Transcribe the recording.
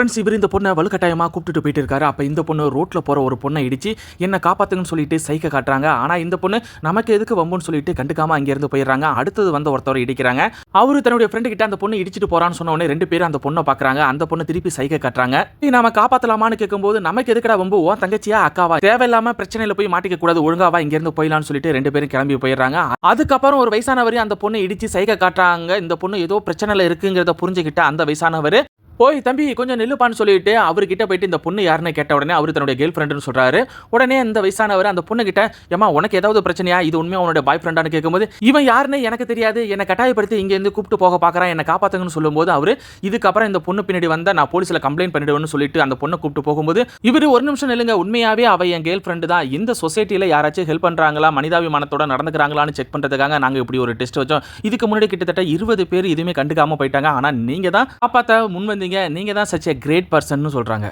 Friends இவர் இந்த பொண்ணை வலுக்கட்டாயமாக கூப்பிட்டுட்டு போயிட்டு இருக்காரு அப்போ இந்த பொண்ணு ரோட்டில் போகிற ஒரு பொண்ணை இடிச்சு என்னை காப்பாற்றுங்கன்னு சொல்லிட்டு சைக்க காட்டுறாங்க. ஆனால் இந்த பொண்ணு நமக்கு எதுக்கு வம்புன்னு சொல்லிட்டு கண்டுக்காம அங்கேருந்து போயிடுறாங்க. அடுத்தது வந்து ஒருத்தவரை இடிக்கிறாங்க. அவரு தன்னுடைய ஃப்ரெண்டு கிட்ட அந்த பொண்ணு இடிச்சிட்டு போறான்னு சொன்ன உடனே ரெண்டு பேரும் அந்த பொண்ணை பார்க்குறாங்க அந்த பொண்ணு திருப்பி சைக்க காட்டுறாங்க. நீ நாம காப்பாத்தலாமான்னு கேட்கும்போது நமக்கு எதுக்குடா வம்பு? உன் தங்கச்சியா அக்காவா? தேவையில்லாம பிரச்சனையில போய் மாட்டிக்க கூடாது. ஒழுங்காவா இங்கேருந்து போயிடலாம்னு சொல்லிட்டு ரெண்டு பேரும் கிளம்பி போயிடுறாங்க. அதுக்கப்புறம் ஒரு வயசானவர் அந்த பொண்ணை இடிச்சு சைக்க காட்டுறாங்க. இந்த பொண்ணு ஏதோ பிரச்சனைல இருக்குங்கிறத புரிஞ்சுக்கிட்ட அந்த வயசானவர் போய் தம்பி கொஞ்சம் நெல்லுப்பான்னு சொல்லிட்டு அவர்கிட்ட போயிட்டு இந்த பொண்ணு யாருன்னு கேட்ட உடனே அவர் தன்னுடைய கேர்ள் ஃப்ரெண்டுன்னு சொல்றாரு. உடனே அந்த வயசானவர் அந்த பொண்ணு கிட்ட ஏமா உனக்கு ஏதாவது பிரச்சனையா? இது உண்மையா உன்னோட பாய் ஃப்ரெண்டானு கேட்கும்போது இவன் யாருன்னு எனக்கு தெரியாது. என்னை கட்டாயப்படுத்தி இங்க இருந்து கூப்பிட்டு போக பார்க்கறான் என்னை காப்பாத்துங்கன்னு சொல்லும்போது அவரு இதுக்கப்புறம் இந்த பொண்ணு பின்னாடி வந்தா நான் போலீஸ்ல கம்ப்ளைண்ட் பண்ணிடுவேன்னு சொல்லிட்டு அந்த பொண்ணை கூப்பிட்டு போகும்போது இவர் ஒரு நிமிஷம் நெல்லுங்க. உண்மையாவே அவ என் கேர்ள் ஃப்ரெண்டு தான். இந்த சொசைட்டியில் யாராச்சும் ஹெல்ப் பண்ணுறாங்களா மனிதாபிமானத்தோட நடந்துக்கிறாங்களான்னு செக் பண்ணுறதுக்காக நாங்கள் இப்படி ஒரு டெஸ்ட் வச்சோம். இதுக்கு முன்னாடி கிட்டத்தட்ட இருபது பேர் இதுவுமே கண்டுக்காமல் போயிட்டாங்க. ஆனால் நீங்கள் தான் காப்பாற்ற முன் வந்தீங்க நீங்க தான் சச் எ கிரேட் பர்சன்னு சொல்றாங்க.